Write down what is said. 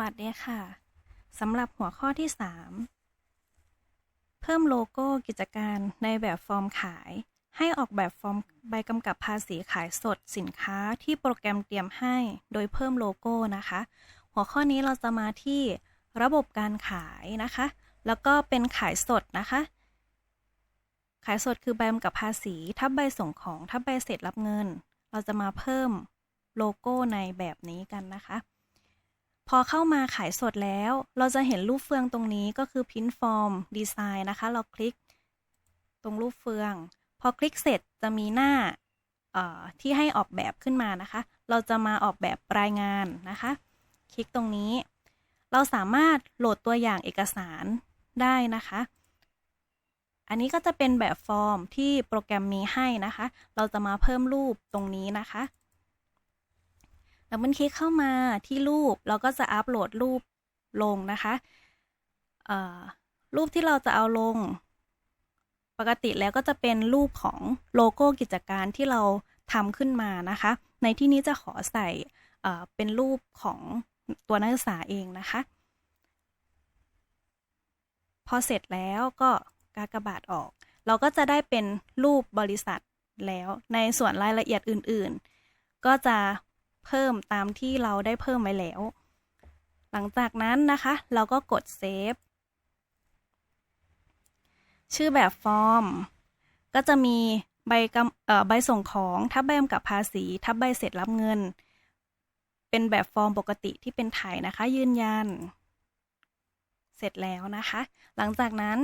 วัสดีค่ะ สำหรับหัวข้อที่ 3 เพิ่มโลโก้กิจการในแบบฟอร์มขาย ให้ออกแบบฟอร์มใบกำกับภาษีขายสดสินค้าที่โปรแกรมเตรียมให้ โดยเพิ่มโลโก้นะคะ หัวข้อนี้เราจะมาที่ระบบการขายนะคะ แล้วก็เป็นขายสดนะคะ ขายสดคือใบกำกับภาษี ทับใบส่งของ ทับใบเสร็จรับเงิน เราจะมาเพิ่มโลโก้ในแบบนี้กันนะคะ พอเข้ามาขายสดแล้ว เราจะเห็นรูปเฟืองตรงนี้ก็คือพิมพ์ฟอร์มดีไซน์นะคะ เราคลิกตรงรูปเฟือง พอคลิกเสร็จจะมีหน้าที่ให้ออกแบบขึ้นมานะคะ เราจะมาออกแบบรายงานนะคะ คลิกตรงนี้ เราสามารถโหลดตัวอย่างเอกสารได้นะคะ อันนี้ก็จะเป็นแบบฟอร์มที่โปรแกรมมีให้นะคะ เราจะมาเพิ่มรูปตรงนี้นะคะ ดับเบิลคลิกเข้ามาที่รูป เราก็จะอัปโหลดรูปลงนะคะรูปที่เราจะเอาลง ปกติแล้วก็จะเป็นรูปของโลโก้กิจการที่เราทำขึ้นมานะคะ ในที่นี้จะขอใส่เป็นรูปของตัวนักศึกษาเองนะคะ พอเสร็จแล้วก็กากบาทออก เราก็จะได้เป็นรูปบริษัทแล้วในส่วนรายละเอียดอื่นๆ ก็จะ เพิ่มตามที่เราได้เพิ่มไว้แล้ว หลังจากนั้นนะคะ เราก็กดเซฟ ชื่อแบบฟอร์ม ก็จะมีใบกำใบส่งของทับใบกำกับภาษี ทับใบเสร็จรับเงิน เป็นแบบฟอร์มปกติที่เป็นไทยนะคะ ยืนยัน เสร็จแล้วนะคะ หลังจากนั้น